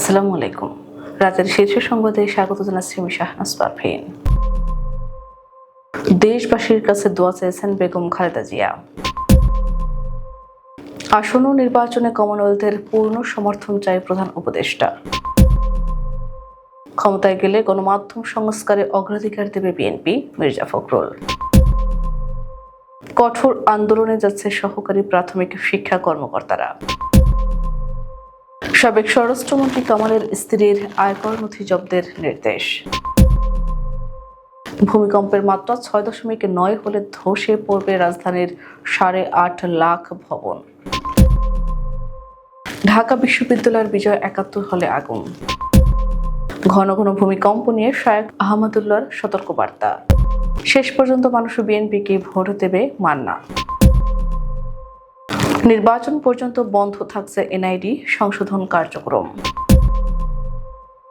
আসসালামু আলাইকুম। রাতের শীর্ষ সংবাদে স্বাগত জানাচ্ছি আমি শাহনাজ পারভীন। দেশবাসীর কাছে দোয়া চেয়েছেন বেগম খালেদা জিয়া। আসন্ন নির্বাচনে কমনওয়েলথের পূর্ণ সমর্থন চাই প্রধান উপদেষ্টা। ক্ষমতায় গেলে গণমাধ্যম সংস্কারে অগ্রাধিকার দেবে বিএনপি মির্জা ফখরুল। কঠোর আন্দোলনে যাচ্ছে সহকারী প্রাথমিক শিক্ষা কর্মকর্তারা। সাবেক স্বরাষ্ট্রমন্ত্রী কামালের স্ত্রীর আয়কর নথি জব্দের নির্দেশ। ভূমিকম্পের মাত্রা ছয় দশমিক নয় হলে ধসে পড়বে রাজধানীর সাড়ে আট লাখ ভবন। ঢাকা বিশ্ববিদ্যালয়ের বিজয় একাত্তর হলে আগুন। ঘন ঘন ভূমিকম্প নিয়ে শায়েক আহমদুল্লাহর সতর্কবার্তা। শেষ পর্যন্ত মানুষ বিএনপিকে ভোট দেবে মান্না। নির্বাচন পর্যন্ত বন্ধ থাকছে এনআইডি সংশোধন কার্যক্রম।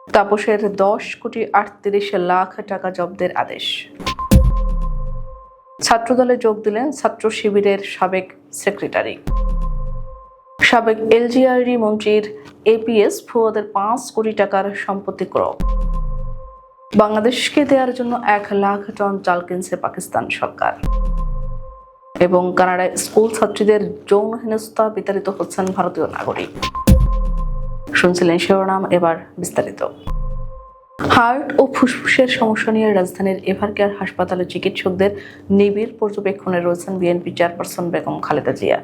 তাপসের দশ কোটি আটত্রিশ লাখ টাকা জব্দের আদেশ। ছাত্রদলে যোগ দিলেন ছাত্র শিবিরের সাবেক সেক্রেটারি। সাবেক এলজিআরডি মন্ত্রীর এপিএস ফুয়াদের পাঁচ কোটি টাকার সম্পত্তি ক্রয়। বাংলাদেশকে দেওয়ার জন্য এক লাখ টন চাল কিনছে পাকিস্তান সরকার। এবং কানাডায় স্কুল ছাত্রীদের যৌন হেনস্থা বিতাড়িত হচ্ছেন ভারতীয় নাগরিক। শুনছিলেন শিরোনাম, এবার বিস্তারিত। হার্ট ও ফুসফুসের সমস্যা নিয়ে রাজধানীর এভারকেয়ার হাসপাতালে চিকিৎসকদের নিবিড় পর্যবেক্ষণে রয়েছেন বিএনপি চেয়ারপারসন বেগম খালেদা জিয়া।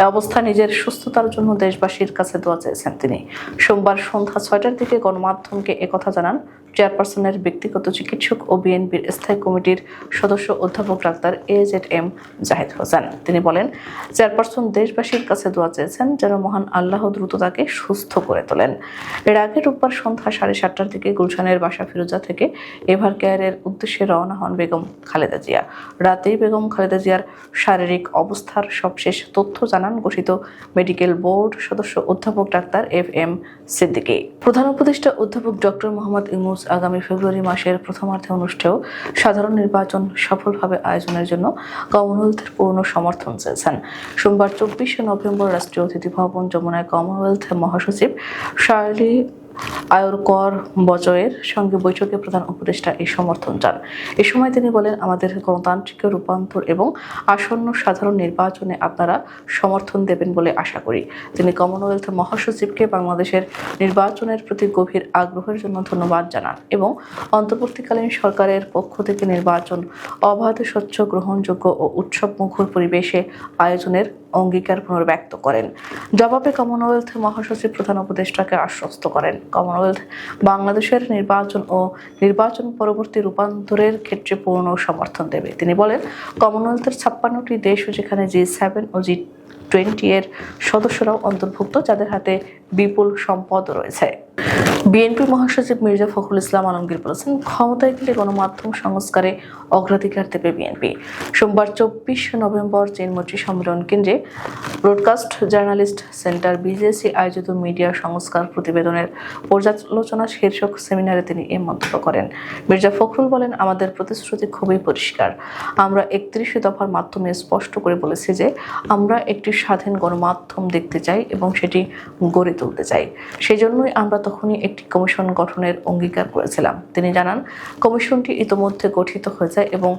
এ অবস্থায় নিজের সুস্থতার জন্য দেশবাসীর কাছে দোয়া চেয়েছেন তিনি। সোমবার সন্ধ্যা ছয়টার দিকে গণমাধ্যমকে একথা জানান চেয়ারপারসনের ব্যক্তিগত চিকিৎসক ও বিএনপির স্থায়ী কমিটির সদস্য অধ্যাপক doctor A Z M Zahid Hossain. তিনি বলেন, চেয়ারপারসন দেশবাসীর কাছে দোয়া চেয়েছেন যেন মহান আল্লাহ দ্রুত তাকে সুস্থ করে তোলেন। এর আগে রোববার সন্ধ্যা সাড়ে সাতটার দিকে গুলশানের বাসা ফিরোজা থেকে এভার কেয়ারের উদ্দেশ্যে রওনা হন বেগম খালেদা জিয়া। রাতেই বেগম খালেদা জিয়ার শারীরিক অবস্থার সবশেষ তথ্য জানান গঠিত মেডিকেল বোর্ড সদস্য অধ্যাপক ডাক্তার এফ এম সিদ্দিকী। প্রধান উপদেষ্টা অধ্যাপক ডক্টর মোহাম্মদ ইউনুস আগামী ফেব্রুয়ারি মাসের প্রথমার্ধে অনুষ্ঠেয় সাধারণ নির্বাচন সফলভাবে আয়োজনের জন্য কমনওয়েলথের পূর্ণ সমর্থন চেয়েছেন। সোমবার চব্বিশে নভেম্বর রাষ্ট্রীয় অতিথি ভবন যমুনায় কমনওয়েলথ মহাসচিব শার্লি আয়রকর বজয়ের সঙ্গে বৈঠকে প্রধান উপদেষ্টা এই সমর্থন চান। এ সময় তিনি বলেন, আমাদের গণতান্ত্রিক রূপান্তর এবং আসন্ন সাধারণ নির্বাচনে আপনারা সমর্থন দেবেন বলে আশা করি। তিনি কমনওয়েলথ মহাসচিবকে বাংলাদেশের নির্বাচনের প্রতি গভীর আগ্রহের জন্য ধন্যবাদ জানান এবং অন্তর্বর্তীকালীন সরকারের পক্ষ থেকে নির্বাচন অবাধ, স্বচ্ছ, গ্রহণযোগ্য ও উৎসব মুখর পরিবেশে আয়োজনের অঙ্গীকার পুনর্ব্যক্ত করেন। জবাবে কমনওয়েলথ মহাসচিব প্রধান উপদেষ্টাকে আশ্বস্ত করেন। কমনওয়েলথ বাংলাদেশের নির্বাচন ও নির্বাচন পরবর্তী রূপান্তরের ক্ষেত্রে পূর্ণ সমর্থন দেবে। তিনি বলেন কমনওয়েলথের ছাপ্পান্নটি দেশ যেখানে জি সেভেন ও জি টোয়েন্টি এর সদস্যরাও অন্তর্ভুক্ত, যাদের হাতে বিপুল সম্পদ রয়েছে। বিএনপি মহাসচিব মির্জা ফখরুল ইসলাম আলমগীর বলেছেন, ক্ষমতায় গেলে গণমাধ্যম সংস্কারে অগ্রাধিকার দেবে বিএনপি। সোমবার চব্বিশ নভেম্বর চেনমন্ত্রী সম্মেলন কেন্দ্রে ব্রডকাস্ট জার্নালিস্ট সেন্টার বিজেসি আয়োজিত মিডিয়া সংস্কার প্রতিবেদনের পর্যালোচনা শীর্ষক সেমিনারে তিনি এ মন্তব্য করেন। মির্জা ফখরুল বলেন, আমাদের প্রতিশ্রুতি খুবই পরিষ্কার। আমরা একত্রিশে দফার মাধ্যমে স্পষ্ট করে বলেছি যে, আমরা একটি স্বাধীন গণমাধ্যম দেখতে চাই এবং সেটি গড়ে তুলতে চাই। সেজন্যই আমরা তখনই একটি কমিশন গঠনের অঙ্গীকার করেছিলাম। তিনি জানান কমিশনটি ইতোমধ্যে গঠিত হয়েছে এবং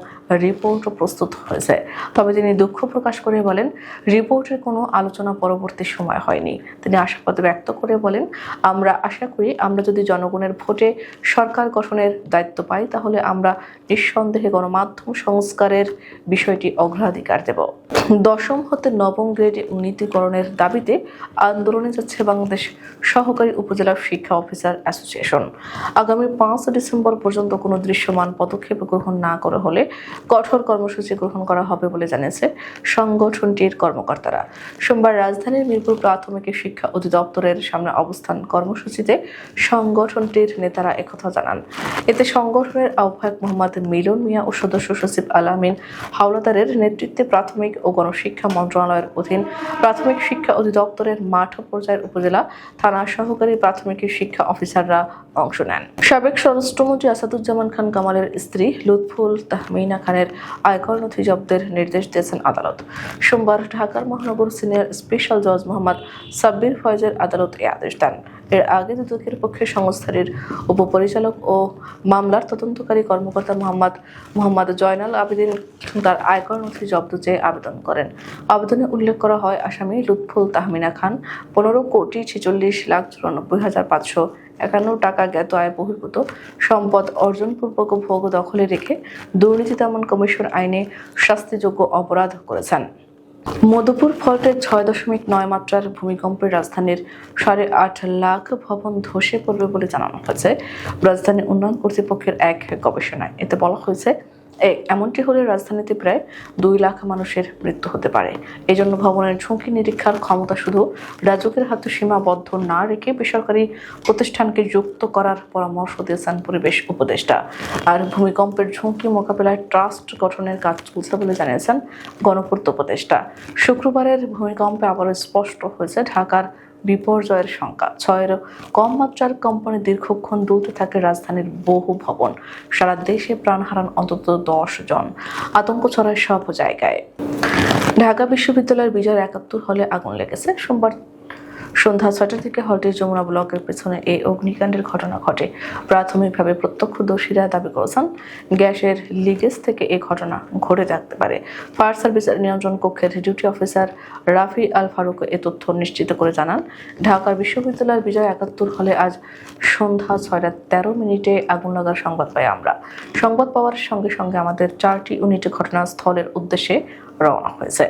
রিপোর্টও প্রস্তুত হয়েছে। তবে তিনি দুঃখ প্রকাশ করে বলেন, রিপোর্টের কোনো আলোচনা পরবর্তী সময় হয়নি। তিনি আশাবাদ ব্যক্ত করে বলেন, আমরা আশা করি আমরা যদি জনগণের ভোটে সরকার গঠনের দায়িত্ব পাই, তাহলে আমরা নিঃসন্দেহে গণমাধ্যম সংস্কারের বিষয়টি অগ্রাধিকার দেব। দশম হতে নবম গ্রেডে উন্নীতিকরণের দাবিতে আন্দোলনে যাচ্ছে বাংলাদেশ সহকারী উপজেলা শিক্ষা অফিসার অ্যাসোসিয়েশন। আগামী পাঁচ ডিসেম্বর পর্যন্ত কোনো দৃশ্যমান পদক্ষেপ গ্রহণ না করা হলে কঠোর কর্মসূচি গ্রহণ করা হবে বলে জানিয়েছে সংগঠনটির কর্মকর্তারা। সোমবার রাজধানীর মিরপুর প্রাথমিক শিক্ষা অধিদপ্তরের সামনে অবস্থান কর্মসূচিতে সংগঠনটির নেতারা একথা জানান। এতে সংগঠনের আহ্বায়ক মোহাম্মদ মিলন মিয়া ও সদস্য সচিব আলামিন হাওলাদারের নেতৃত্বে প্রাথমিক ও গণশিক্ষা মন্ত্রণালয়ের অধীন প্রাথমিক শিক্ষা অধিদপ্তরের মাঠ পর্যায়ের উপজেলা থানা সহকারী প্রাথমিক শিক্ষা অফিসাররা অংশ নেন। সাবেক স্বরাষ্ট্রমন্ত্রী আসাদুজ্জামান খান কামালের স্ত্রী লুৎফুল তাহমিনা খানের আয়কর নথি জব্দের নির্দেশ দিয়েছেন আদালত। সোমবার ঢাকার মহানগর সিনিয়র স্পেশাল জজ মোহাম্মদ সাব্বির ফয়েজের আদালত এ আদেশ দেন। এর আগে দুদকের পক্ষে সংস্থাটির উপপরিচালক ও মামলার তদন্তকারী কর্মকর্তা মোহাম্মদ মোহাম্মদ জয়নাল আবেদিন তার আয়কর নথি জব্দ চেয়ে আবেদন করেন। আবেদনে উল্লেখ করা হয়, আসামি লুৎফুল তাহমিনা খান, পনেরো কোটি ছেচল্লিশ লাখ চুরানব্বই হাজার পাঁচশো একান্ন টাকা জ্ঞাত আয় বহির্ভূত সম্পদ অর্জনপূর্বক ভোগ দখলে রেখে দুর্নীতি দমন কমিশন আইনে শাস্তিযোগ্য অপরাধ করেছেন। মধুপুর ফল্টের ছয় দশমিক নয় মাত্রার ভূমিকম্পে রাজধানীর সাড়ে আট লাখ ভবন ধসে পড়বে বলে জানানো হয়েছে। রাজধানী উন্নয়ন কর্তৃপক্ষের এক গবেষণায় এতে বলা হয়েছে এমনটি হলে রাজধানীতে প্রায় দুই লাখ মানুষের মৃত্যু হতে পারে। এই জন্য ভবনের ঝুঁকি নিরীক্ষার ক্ষমতা শুধু রাজকের হাতে সীমাবদ্ধ না রেখে বেসরকারি প্রতিষ্ঠানকে যুক্ত করার পরামর্শ দিয়েছেন পরিবেশ উপদেষ্টা। আর ভূমিকম্পের ঝুঁকি মোকাবেলায় ট্রাস্ট গঠনের কাজ চলছে বলে জানিয়েছেন গণপূর্ত উপদেষ্টা। শুক্রবারের ভূমিকম্পে আবারও স্পষ্ট হয়েছে ঢাকার বিপর্যয়ের সংখ্যা। ছয়ের কম মাত্রার কোম্পানি দীর্ঘক্ষণ দুলতে থাকে রাজধানীর বহু ভবন। সারা দেশে প্রাণ হারান অন্তত দশ জন। আতঙ্ক ছড়ায় সব জায়গায়। ঢাকা বিশ্ববিদ্যালয়ের বিজয় একাত্তর হলে আগুন লেগেছে। সোমবার সন্ধ্যা ছয়টার থেকে হলটির যমুনা ব্লকের পেছনে এই অগ্নিকাণ্ডের ঘটনা ঘটে। প্রাথমিকভাবে প্রত্যক্ষদর্শীরা দাবি করেছেন, গ্যাসের লিকেজ থেকে এই ঘটনা ঘটে থাকতে পারে। ফায়ার সার্ভিসের নিয়ন্ত্রণ কক্ষের ডিউটি অফিসার রাফি আল ফারুক এ তথ্য নিশ্চিত করে জানান। ঢাকার বিশ্ববিদ্যালয়ের বিজয় একাত্তর হলে আজ সন্ধ্যা ছয়টা তেরো মিনিটে আগুন লাগার সংবাদ পাই আমরা। সংবাদ পাওয়ার সঙ্গে সঙ্গে আমাদের চারটি ইউনিট ঘটনাস্থলের উদ্দেশ্যে রওনা হয়েছে।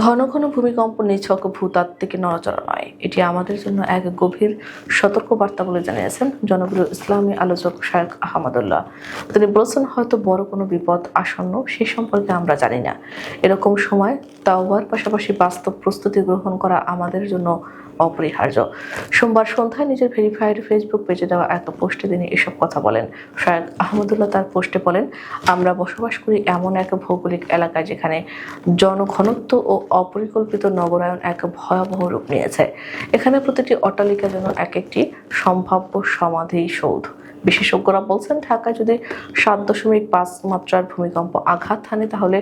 ঘন ঘন ভূমিকম্প নিছক ভূতাত্ত্বিক নড়াচড়া নয়। এটি আমাদের জন্য এক গভীর সতর্ক বার্তা বলে জানিয়েছেন জনপ্রিয় ইসলামী আলোচক শায়েখ আহমদুল্লাহ। তিনি বলছেন, হয়তো বড় কোনো বিপদ আসন্ন, সে সম্পর্কে আমরা জানি না। এরকম সময় তাওয়ার পাশাপাশি বাস্তব প্রস্তুতি গ্রহণ করা আমাদের জন্য অপরিহার্য। সোমবার সন্ধ্যায় নিজের ভেরিফাইড ফেসবুক পেজে দেওয়া এক পোস্টে তিনি এসব কথা বলেন। শায়েখ আহমদুল্লাহ তার পোস্টে বলেন, আমরা বসবাস করি এমন এক ভৌগোলিক এলাকায় যেখানে জনঘনত্ব ও অপরিকল্পিত নগরায়ন এক ভয়াবহ রূপ নিয়েছে। এখানে প্রতিটি অট্টালিকা যেন এক একটি সম্ভাব্য সমাধি সৌধ। বিশেষজ্ঞরা বলছেন, ঢাকায় যদি সাত দশমিক পাঁচ মাত্রার ভূমিকম্প আঘাত হানে, তাহলে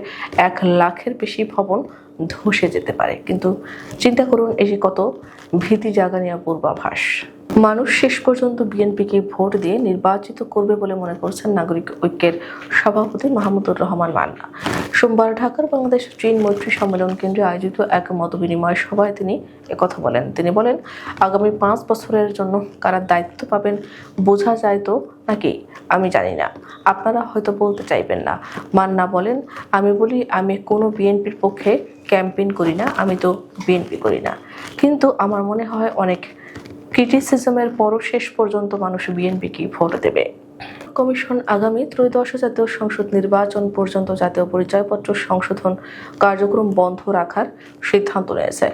এক লাখের বেশি ভবন ধসে যেতে পারে। কিন্তু চিন্তা করুন, এই যে কত ভীতি জাগানিয়া পূর্বাভাস। মানুষ শেষ পর্যন্ত বিএনপিকে ভোট দিয়ে নির্বাচিত করবে বলে মনে করছেন নাগরিক ঐক্যের সভাপতি মাহমুদুর রহমান মান্না। সোমবার ঢাকার বাংলাদেশ চীন মৈত্রী সম্মেলন কেন্দ্রে আয়োজিত এক মতবিনিময় সভায় তিনি একথা বলেন। তিনি বলেন, আগামী পাঁচ বছরের জন্য কারা দায়িত্ব পাবেন বোঝা যায় তো নাকি? আমি জানি না। আপনারা হয়তো বলতে চাইবেন না। মান্না বলেন, আমি বলি, আমি কোনো বিএনপির পক্ষে ক্যাম্পেইন করি না, আমি তো বিএনপি করি না। কিন্তু আমার মনে হয় অনেক ক্রিটিসিজমের পরও শেষ পর্যন্ত মানুষ বিএনপিকেই ভোট দেবে। কমিশন আগামী ত্রয়োদশ জাতীয় সংসদ নির্বাচন পর্যন্ত জাতীয় পরিচয়পত্র সংশোধন কার্যক্রম বন্ধ রাখার সিদ্ধান্ত নিয়েছে।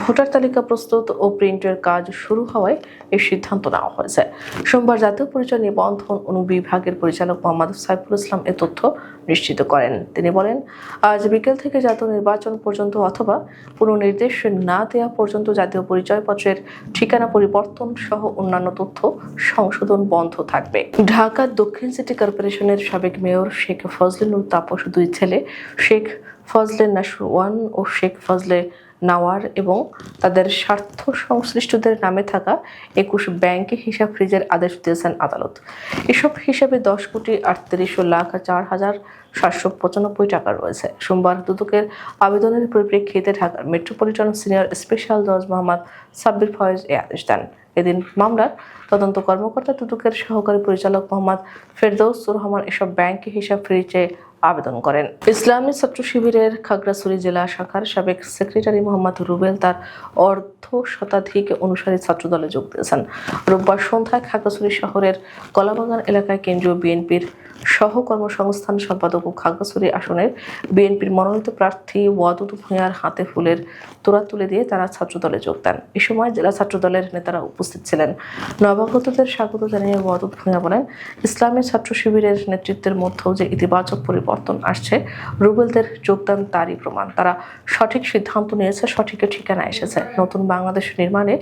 ভোটার তালিকা প্রস্তুত ও প্রিন্টের কাজ শুরু হওয়ায় এই সিদ্ধান্ত নেওয়া হয়েছে। সোমবার জাতীয় পরিচয় নিবন্ধন অনুবিভাগের পরিচালক মোহাম্মদ সাইফুল ইসলাম এ তথ্য নিশ্চিত করেন। তিনি বলেন, আজ বিকেল থেকে জাতীয় নির্বাচন পর্যন্ত অথবা পুনর্নির্দেশ না দেওয়া পর্যন্ত জাতীয় পরিচয়পত্রের ঠিকানা পরিবর্তন সহ অন্যান্য তথ্য সংশোধন বন্ধ থাকবে। ঢাকা দক্ষিণ সিটি কর্পোরেশনের সাবেক মেয়র শেখ ফজলে নূর তাপস দুই ছেলে, শেখ ফজলে নাসর ওয়ান ও শেখ ফজলে নাওয়ার এবং তাদের স্বার্থ সংশ্লিষ্টদের নামে থাকা একুশ ব্যাংকে হিসাব ফ্রিজের আদেশ দিয়েছেন আদালত। এসব হিসাবে দশ কোটি আটত্রিশ লাখ চার হাজার সাতশো পঁচানব্বই টাকা রয়েছে। সোমবার দুদকের আবেদনের পরিপ্রেক্ষিতে ঢাকার মেট্রোপলিটন সিনিয়র স্পেশাল জজ মোহাম্মদ সাব্বির ফয়েজ এ আদেশ দেন। এদিন মামলার তদন্ত কর্মকর্তা দুদকের সহকারী পরিচালক মোহাম্মদ ফেরদৌস রহমান এসব ব্যাংক হিসাব ফ্রিজে আবেদন করেন। ইসলামী ছাত্র শিবিরের খাগড়াছড়ি জেলা শাখার সাবেক সেক্রেটারি মোহাম্মদ রুবেল তার অর্ধ শতাধিক অনুসারী ছাত্র দলে যোগ দিয়েছেন। রোববার সন্ধ্যায় খাগড়াছড়ি শহরের কলাবাগান এলাকায় কেন্দ্রীয় বিএনপির সহ কর্মসংস্থান সম্পাদক ও খাগড়াছড়ি আসনের বিএনপির মনোনীত প্রার্থী ওয়াদুদ ভূঁইয়ার হাতে ফুলের তোড়া তুলে দিয়ে তারা ছাত্রদলে যোগ দেন। এ সময় জেলা ছাত্রদলের নেতারা উপস্থিত ছিলেন। নবাগতদের স্বাগত জানিয়ে ওয়াদুদ ভূঁইয়া বলেন, ইসলামের ছাত্র শিবিরের নেতৃত্বের মধ্যেও যে ইতিবাচক পরিবর্তন আসছে, রুবেলদের যোগদান তারই প্রমাণ। তারা সঠিক সিদ্ধান্ত নিয়েছে সঠিক ঠিকানা এসেছে। নতুন বাংলাদেশ নির্মাণে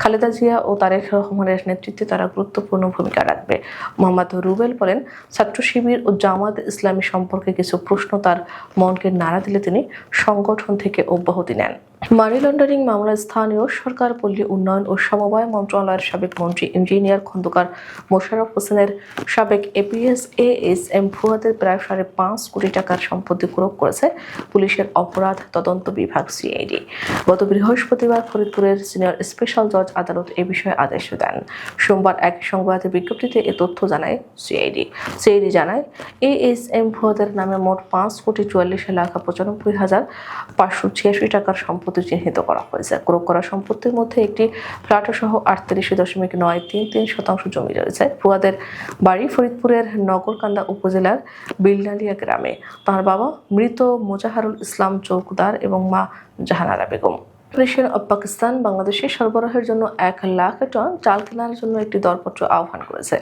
খালেদা জিয়া ও তারেক রহমানের নেতৃত্বে তারা গুরুত্বপূর্ণ ভূমিকা রাখবে। মোহাম্মদ রুবেল বলেন, ছাত্র শিবির ও জামাত ইসলামী সম্পর্কে কিছু প্রশ্ন তার মনকে নাড়া দিলে তিনি সংগঠন থেকে অব্যাহতি নেন। মানি লন্ডারিং মামলায় স্থানীয় সরকার, পল্লী উন্নয়ন ও সমবায় মন্ত্রণালয়ের সাবেক মন্ত্রী, ইঞ্জিনিয়ার খন্দকার মোশাররফ হোসেনের সাবেক এপিএস এ এস এম ফুয়াদের প্রায় সাড়ে পাঁচ কোটি টাকার সম্পত্তি কুরক করেছে পুলিশের অপরাধ তদন্ত বিভাগ, সিআইডি। গত বৃহস্পতিবার ফরিদপুরের সিনিয়র স্পেশাল জজ আদালত এ বিষয়ে আদেশ দেন। সোমবার এক সংবাদ বিজ্ঞপ্তিতে এ তথ্য জানায় সিআইডি। সিআইডি জানায় এ এস এম ফুয়াদের নামে মোট পাঁচ কোটি চুয়াল্লিশ লাখ পঁচানব্বই হাজার পাঁচশো ছিয়াশি টাকার সম্পত্তি চিহ্নিত করা হয়েছে। ক্রোক করা সম্পত্তির মধ্যে একটি ফ্ল্যাট সহ আটত্রিশ দশমিক নয় তিন তিন শতাংশ জমি রয়েছে। ফুয়াদের বাড়ি ফরিদপুরের নগরকান্দা উপজেলার বিলনালিয়া গ্রামে। তাঁর বাবা মৃত মোজাহারুল ইসলাম চৌকদার এবং মা জাহানারা বেগম। ফেডারেশন অব পাকিস্তান বাংলাদেশে সরবরাহের জন্য এক লাখ টন চাল কেনার জন্য একটি দরপত্র আহ্বান করেছে।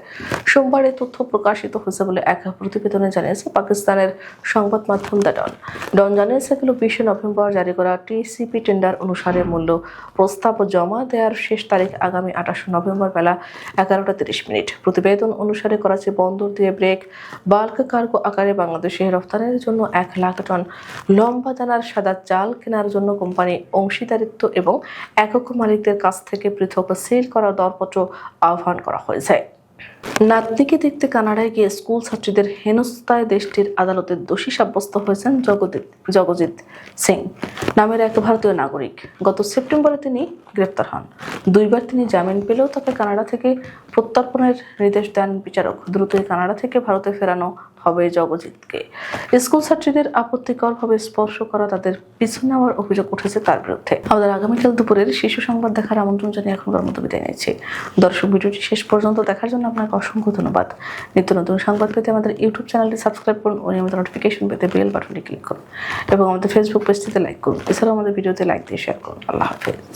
সোমবার এই তথ্য প্রকাশিত হয়েছে বলে এক প্রতিবেদনে জানিয়েছে পাকিস্তানের সংবাদ মাধ্যম দ্য ডন ডন জানিয়েছে, গেল বিশে নভেম্বর জারি করা টিসিপি টেন্ডার অনুসারে মূল্য প্রস্তাব জমা দেওয়ার শেষ তারিখ আগামী আঠাশে নভেম্বর বেলা এগারোটা তিরিশ মিনিট। প্রতিবেদন অনুসারে করাচি বন্দর দিয়ে ব্রেক, বাল্ক কার্গো আকারে বাংলাদেশে রফতানির জন্য এক লাখ টন লম্বা দানার সাদা চাল কেনার জন্য কোম্পানি অংশীদারিত্ব এবং একক মালিকদের কাছ থেকে পৃথক সিল করা দরপত্র আহ্বান করা হয়েছে। নাতনিকে দেখতে কানাডায় গিয়ে স্কুল ছাত্রীদের হেনস্থায় দেশটির আদালতে দোষী সাব্যস্ত হয়েছেন জগজিৎ জগজিৎ সিং নামের এক ভারতীয় নাগরিক। গত সেপ্টেম্বরে তিনি গ্রেপ্তার হন। দুইবার তিনি জামিন পেলেও তাকে কানাডা থেকে প্রত্যর্পণের নির্দেশ দেন বিচারক। দ্রুতই কানাডা থেকে ভারতে ফেরানো হবে জগজিৎকে। স্কুল ছাত্রীদের আপত্তিকরভাবে স্পর্শ করা তাদের পিছু নেওয়ার অভিযোগ উঠেছে তার বিরুদ্ধে। আমাদের আগামীকাল দুপুরের শিশু সংবাদ দেখার আমন্ত্রণ জানিয়ে এখনকার মতো বিদায় নিচ্ছি দর্শক ভিডিওটি শেষ পর্যন্ত দেখার জন্য আপনাকে অসংখ্য ধন্যবাদ। নিত্য নতুন সংবাদ পেতে আমাদের ইউটিউব চ্যানেলটি সাবস্ক্রাইব করুন ও নিয়মিত নোটিফিকেশন পেতে বেল বাটনটি ক্লিক করুন। এবং আমাদের ফেসবুক পেজটিতে লাইক করুন। এছাড়াও আমাদের ভিডিওতে লাইক দিয়ে শেয়ার করুন। আল্লাহ হাফেজ।